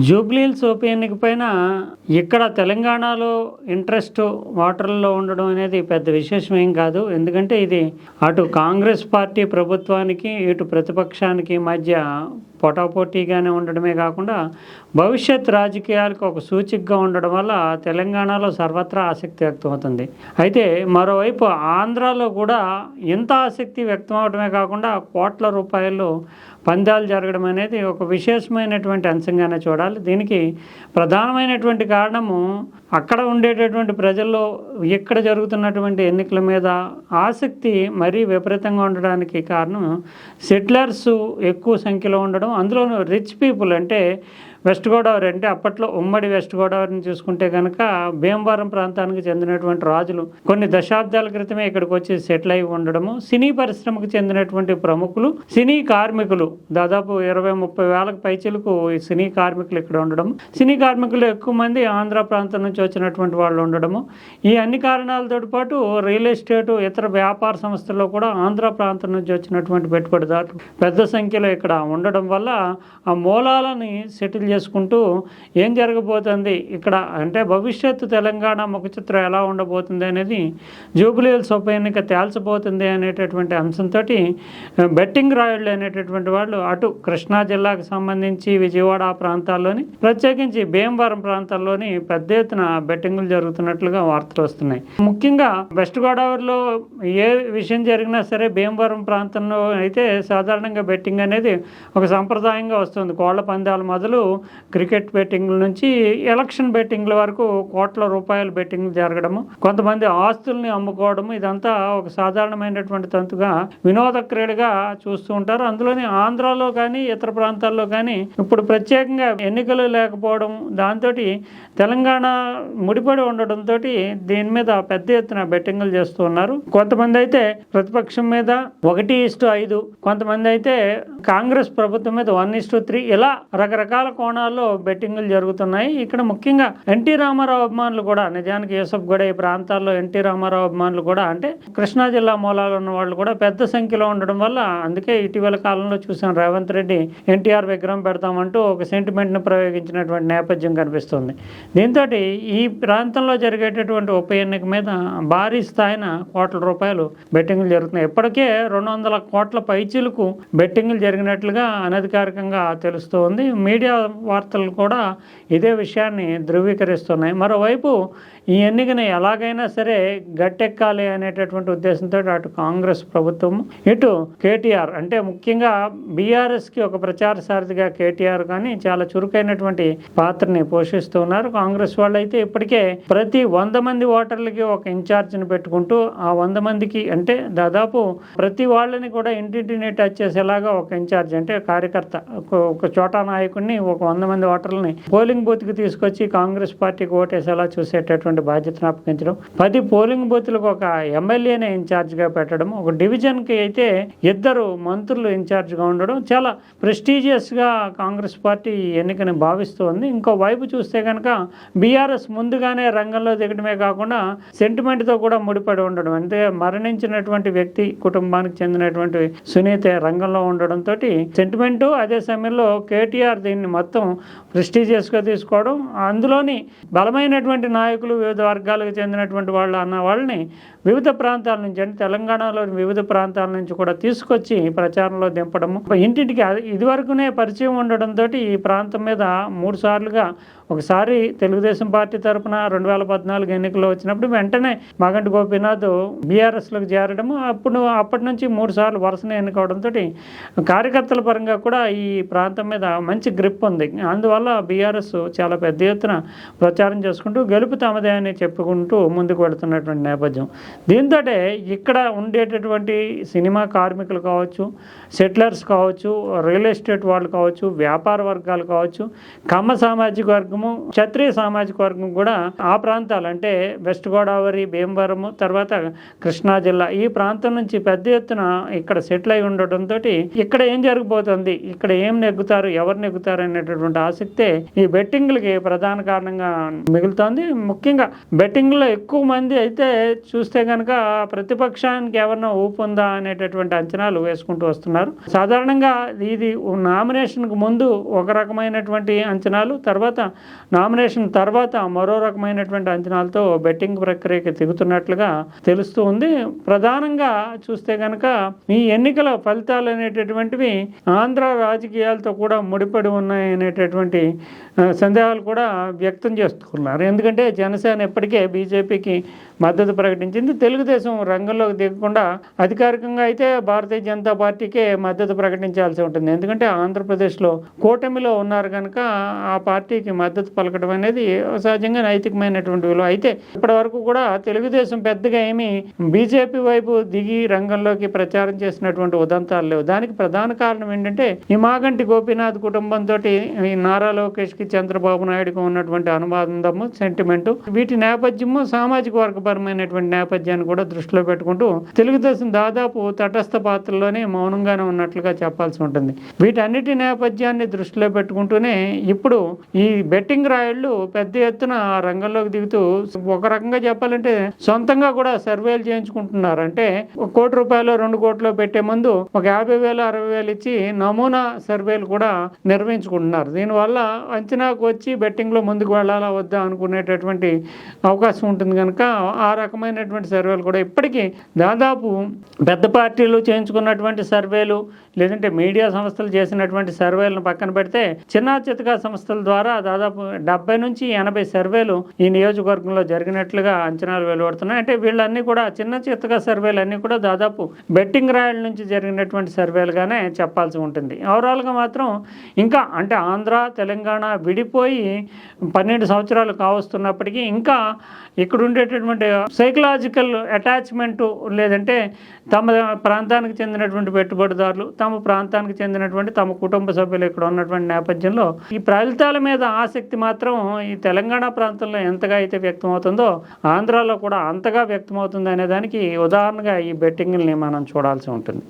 జూబ్లీహిల్స్ ఉప ఎన్నిక పైన ఇక్కడ తెలంగాణలో ఇంట్రెస్ట్ ఓటర్లలో ఉండడం అనేది పెద్ద విశేషం ఏం కాదు. ఎందుకంటే ఇది అటు కాంగ్రెస్ పార్టీ ప్రభుత్వానికి ఇటు ప్రతిపక్షానికి మధ్య పోటాపోటీగానే ఉండడమే కాకుండా భవిష్యత్ రాజకీయాలకు ఒక సూచికగా ఉండడం వల్ల తెలంగాణలో సర్వత్రా ఆసక్తి వ్యక్తమవుతుంది. అయితే మరోవైపు ఆంధ్రాలో కూడా ఇంత ఆసక్తి వ్యక్తమవడమే కాకుండా కోట్ల రూపాయలు పందాలు జరగడం అనేది ఒక విశేషమైనటువంటి అంశంగానే చూడాలి. దీనికి ప్రధానమైనటువంటి కారణము అక్కడ ఉండేటటువంటి ప్రజల్లో ఇక్కడ జరుగుతున్నటువంటి ఎన్నికల మీద ఆసక్తి మరీ విపరీతంగా ఉండడానికి కారణం సెటిలర్స్ ఎక్కువ సంఖ్యలో ఉండడం అందులోనూ రిచ్ పీపుల్ అంటే వెస్ట్ గోదావరి అంటే అప్పట్లో ఉమ్మడి వెస్ట్ గోదావరిని చూసుకుంటే కనుక భీమవరం ప్రాంతానికి చెందినటువంటి రాజులు కొన్ని దశాబ్దాల క్రితమే ఇక్కడికి వచ్చి సెటిల్ అయి ఉండడము సినీ పరిశ్రమకు చెందినటువంటి ప్రముఖులు సినీ కార్మికులు దాదాపు ఇరవై ముప్పై వేలకు పైచీలకు ఈ సినీ కార్మికులు ఇక్కడ ఉండడం సినీ కార్మికులు ఎక్కువ మంది ఆంధ్ర ప్రాంతం నుంచి వచ్చినటువంటి వాళ్ళు ఉండడము. ఈ అన్ని కారణాలతో పాటు రియల్ ఎస్టేట్ ఇతర వ్యాపార సంస్థల్లో కూడా ఆంధ్ర ప్రాంతం నుంచి వచ్చినటువంటి పెట్టుబడిదారులు పెద్ద సంఖ్యలో ఇక్కడ ఉండడం వల్ల ఆ మూలాలని సెటిల్ చేసుకుంటూ ఏం జరగబోతుంది? ఇక్కడ అంటే భవిష్యత్తు తెలంగాణ ముఖచిత్రం ఎలా ఉండబోతుంది అనేది జూబిలీహిల్స్ ఉప ఎన్నిక తేల్చబోతుంది అనేటటువంటి అంశంతో బెట్టింగ్ రాయుళ్ళు అనేటటువంటి వాళ్ళు అటు కృష్ణా జిల్లాకు సంబంధించి విజయవాడ ఆ ప్రాంతాల్లోని ప్రత్యేకించి భీమవరం ప్రాంతాల్లోని పెద్ద ఎత్తున బెట్టింగులు జరుగుతున్నట్లుగా వార్తలు వస్తున్నాయి. ముఖ్యంగా వెస్ట్ గోదావరిలో ఏ విషయం జరిగినా సరే భీమవరం ప్రాంతంలో అయితే సాధారణంగా బెట్టింగ్ అనేది ఒక సంప్రదాయంగా వస్తుంది. కోళ్ళ పందాలు మొదలు క్రికెట్ బెట్టింగ్ల నుంచి ఎలక్షన్ బెట్టింగ్ల వరకు కోట్ల రూపాయల బెట్టింగ్ జరగడము కొంతమంది ఆస్తుల్ని అమ్ముకోవడము ఇదంతా ఒక సాధారణమైనటువంటి తంతుగా వినోద క్రీడగా చూస్తూ ఉంటారు. అందులోని ఆంధ్రాలో కానీ ఇతర ప్రాంతాల్లో కానీ ఇప్పుడు ప్రత్యేకంగా ఎన్నికలు లేకపోవడం దాంతో తెలంగాణ ముడిపడి ఉండడంతో దీని మీద పెద్ద ఎత్తున బెట్టింగులు చేస్తూ ఉన్నారు. కొంతమంది అయితే ప్రతిపక్షం మీద ఒకటి ఇస్టు ఐదు కొంతమంది అయితే కాంగ్రెస్ ప్రభుత్వం మీద వన్ ఇస్టు త్రీ ఇలా రకరకాల కోణాల్లో బెట్టింగులు జరుగుతున్నాయి. ఇక్కడ ముఖ్యంగా ఎన్టీ రామారావు అభిమానులు కూడా నిజానికి యూసఫ్ గూడ ఈ ప్రాంతాల్లో ఎన్టీ రామారావు అభిమానులు కూడా అంటే కృష్ణా జిల్లా మూలాలు ఉన్న వాళ్ళు కూడా పెద్ద సంఖ్యలో ఉండడం వల్ల అందుకే ఇటీవల కాలంలో చూసాం రేవంత్ రెడ్డి ఎన్టీఆర్ విగ్రహం పెడతామంటూ ఒక సెంటిమెంట్ను ప్రయోగించినటువంటి నేపథ్యం కనిపిస్తుంది. దీంతో ఈ ప్రాంతంలో జరిగేటటువంటి ఉప ఎన్నిక మీద భారీ స్థాయిన కోట్ల రూపాయలు బెట్టింగ్లు జరుగుతున్నాయి. ఇప్పటికే రెండు వందల కోట్ల పైచీలకు బెట్టింగ్లు జరిగినట్లుగా అనధికారికంగా తెలుస్తోంది మీడియా వార్తలు కూడా ఇదే విషయాన్ని ధృవీకరిస్తున్నాయి. మరోవైపు ఈ ఎన్నికని ఎలాగైనా సరే గట్టెక్కాలి అనేటటువంటి ఉద్దేశంతో అటు కాంగ్రెస్ ప్రభుత్వం ఇటు కేటీఆర్ అంటే ముఖ్యంగా బీఆర్ఎస్కి ఒక ప్రచార సారథిగా కేటీఆర్ కానీ చాలా చురుకైనటువంటి పాత్రని పోషిస్తూ ఉన్నారు కాంగ్రెస్ వాళ్ళు అయితే ఇప్పటికే ప్రతి వంద మంది ఓటర్లకి ఒక ఇన్ఛార్జ్ని పెట్టుకుంటూ ఆ వంద మందికి అంటే దాదాపు ప్రతి వాళ్ళని కూడా ఇంటింటిని టచ్ చేసేలాగా ఒక ఇన్ఛార్జ్ అంటే కార్యకర్త ఒక- చోట నాయకుడిని ఒక వంద మంది ఓటర్లని పోలింగ్ బూత్కి తీసుకొచ్చి కాంగ్రెస్ పార్టీకి ఓటేసేలా చూసేటటువంటి బాధ్యతను అప్పగించడం పది పోలింగ్ బూత్లకు ఒక ఎమ్మెల్యేనే ఇన్ఛార్జ్గా పెట్టడం ఒక డివిజన్కి అయితే ఇద్దరు మంత్రులు ఇన్ఛార్జ్గా ఉండడం చాలా ప్రెస్టీజియస్గా కాంగ్రెస్ పార్టీ ఎన్నికని భావిస్తోంది. ఇంకో వైపు చూస్తే కనుక బీఆర్ఎస్ ముందుగానే రంగంలో దిగడమే కాకుండా సెంటిమెంట్తో కూడా ముడిపడి ఉండడం. అంటే మరణించినటువంటి వ్యక్తి కుటుంబానికి చెందినటువంటి సునీత రంగంలో ఉండడంతో సెంటిమెంటు అదే సమయంలో కేటీఆర్ దీన్ని మొత్తం ప్రెస్టీజియస్గా తీసుకోవడం అందులోని బలమైనటువంటి నాయకులు వివిధ వర్గాలకు చెందినటువంటి వాళ్ళు అన్న వాళ్ళని వివిధ ప్రాంతాల నుంచి అంటే తెలంగాణలోని వివిధ ప్రాంతాల నుంచి కూడా తీసుకొచ్చి ప్రచారంలో దింపడము. ఇంటింటికి ఇదివరకునే పరిచయం ఉండడంతో ఈ ప్రాంతం మీద మూడు సార్లుగా ఒకసారి తెలుగుదేశం పార్టీ తరఫున రెండు వేల పద్నాలుగు ఎన్నికల్లో వచ్చినప్పుడు వెంటనే మగంటి గోపీనాథ్ బీఆర్ఎస్లోకి చేరడము. అప్పుడు అప్పటి నుంచి మూడు సార్లు వరుసనే ఎన్నుకోవడంతో కార్యకర్తల పరంగా కూడా ఈ ప్రాంతం మీద మంచి గ్రిప్ ఉంది. అందువల్ల బీఆర్ఎస్ చాలా పెద్ద ఎత్తున ప్రచారం చేసుకుంటూ గెలుపు తమదే అని చెప్పుకుంటూ ముందుకు వెళుతున్నటువంటి నేపథ్యం. దీంతో ఇక్కడ ఉండేటటువంటి సినిమా కార్మికులు కావచ్చు సెటిలర్స్ కావచ్చు రియల్ ఎస్టేట్ వాళ్ళు కావచ్చు వ్యాపార వర్గాలు కావచ్చు కమ్మ సామాజిక వర్గము క్షత్రియ సామాజిక వర్గం కూడా ఆ ప్రాంతాలు అంటే వెస్ట్ గోదావరి భీమవరము తర్వాత కృష్ణా జిల్లా ఈ ప్రాంతం నుంచి పెద్ద ఎత్తున ఇక్కడ సెటిల్ అయి ఉండటంతో ఇక్కడ ఏం జరిగిపోతుంది ఇక్కడ ఏం నెగ్గుతారు ఎవరు నెగ్గుతారు అనేటటువంటి ఆసక్తే ఈ బెట్టింగ్లకి ప్రధాన కారణంగా మిగులుతోంది. ముఖ్యంగా బెట్టింగ్లో ఎక్కువ మంది అయితే చూస్తే కనుక ప్రతిపక్షానికి ఏమన్నా ఊపుందా అనేటటువంటి అంచనాలు వేసుకుంటూ వస్తున్నారు. సాధారణంగా ఇది నామినేషన్కు ముందు ఒక రకమైనటువంటి అంచనాలు తర్వాత నామినేషన్ తర్వాత మరో రకమైనటువంటి అంచనాలతో బెట్టింగ్ ప్రక్రియకి దిగుతున్నట్లుగా తెలుస్తూ ఉంది. ప్రధానంగా చూస్తే కనుక ఈ ఎన్నికల ఫలితాలు అనేటటువంటివి ఆంధ్ర రాజకీయాలతో కూడా ముడిపడి ఉన్నాయి అనేటటువంటి సందేహాలు కూడా వ్యక్తం చేస్తున్నారు. ఎందుకంటే జనసేన ఇప్పటికే బీజేపీకి మద్దతు ప్రకటించింది. తెలుగుదేశం రంగంలోకి దిగకుండా అధికారికంగా అయితే భారతీయ జనతా పార్టీకే మద్దతు ప్రకటించాల్సి ఉంటుంది. ఎందుకంటే ఆంధ్రప్రదేశ్లో కూటమిలో ఉన్నారు కనుక ఆ పార్టీకి మద్దతు పలకడం అనేది సహజంగా నైతికమైనటువంటి విలువ. అయితే ఇప్పటి వరకు కూడా తెలుగుదేశం పెద్దగా ఏమి బీజేపీ వైపు దిగి రంగంలోకి ప్రచారం చేసినటువంటి ఉదంతాలు లేవు. దానికి ప్రధాన కారణం ఏంటంటే ఈ మాగంటి గోపీనాథ్ కుటుంబంతో ఈ నారా లోకేష్కి చంద్రబాబు నాయుడుకి ఉన్నటువంటి అనుబంధము సెంటిమెంట్ వీటి నేపథ్యము సామాజిక వర్గపరమైనటువంటి నేపథ్యాన్ని కూడా దృష్టిలో పెట్టుకుంటూ తెలుగుదేశం దాదాపు తటస్థ పాత్రలోనే మౌనంగానే ఉన్నట్లుగా చెప్పాల్సి ఉంటుంది. వీటన్నిటి నేపథ్యాన్ని దృష్టిలో పెట్టుకుంటూనే ఇప్పుడు ఈ బెట్టింగ్ రాయళ్ళు పెద్ద ఎత్తున ఆ రంగంలోకి దిగుతూ ఒక రకంగా చెప్పాలంటే సొంతంగా కూడా సర్వేలు చేయించుకుంటున్నారు. అంటే ఒక కోటి రూపాయలు రెండు కోట్లు పెట్టే ముందు ఒక యాభై వేలు అరవై వేలు ఇచ్చి నమూనా సర్వేలు కూడా నిర్వహించుకుంటున్నారు. దీనివల్ల అంచనాకు వచ్చి బెట్టింగ్లో ముందుకు వెళ్ళాలా వద్దా అనుకునేటటువంటి అవకాశం ఉంటుంది కనుక ఆ రకమైనటువంటి సర్వేలు కూడా ఇప్పటికీ దాదాపు పెద్ద పార్టీలు చేయించుకున్నటువంటి సర్వేలు లేదంటే మీడియా సంస్థలు చేసినటువంటి సర్వేలను పక్కన పెడితే చిన్న చితకా సంస్థల ద్వారా దాదాపు డెబ్బై నుంచి ఎనభై సర్వేలు ఈ నియోజకవర్గంలో జరిగినట్లుగా అంచనాలు వెలువడుతున్నాయి. అంటే వీళ్ళన్నీ కూడా చిన్న చితకా సర్వేలు అన్నీ కూడా దాదాపు బెట్టింగ్ రాయల నుంచి జరిగినటువంటి సర్వేలుగానే చెప్పాల్సి ఉంటుంది. ఓవరాల్గా మాత్రం ఇంకా అంటే ఆంధ్ర తెలంగాణ విడిపోయి పన్నెండు సంవత్సరాలు కావస్తున్నప్పటికీ ఇంకా ఇక్కడ ఉండేటటువంటి సైకలాజికల్ అటాచ్మెంట్ లేదంటే తమ ప్రాంతానికి చెందినటువంటి పెట్టుబడిదారులు తమ ప్రాంతానికి చెందినటువంటి తమ కుటుంబ సభ్యులు ఇక్కడ ఉన్నటువంటి నేపథ్యంలో ఈ ఫలితాల మీద ఆసక్తి మాత్రం ఈ తెలంగాణ ప్రాంతంలో ఎంతగా అయితే వ్యక్తమవుతుందో ఆంధ్రాలో కూడా అంతగా వ్యక్తమవుతుంది అనే దానికి ఉదాహరణగా ఈ బెట్టింగ్ని మనం చూడాల్సి ఉంటుంది.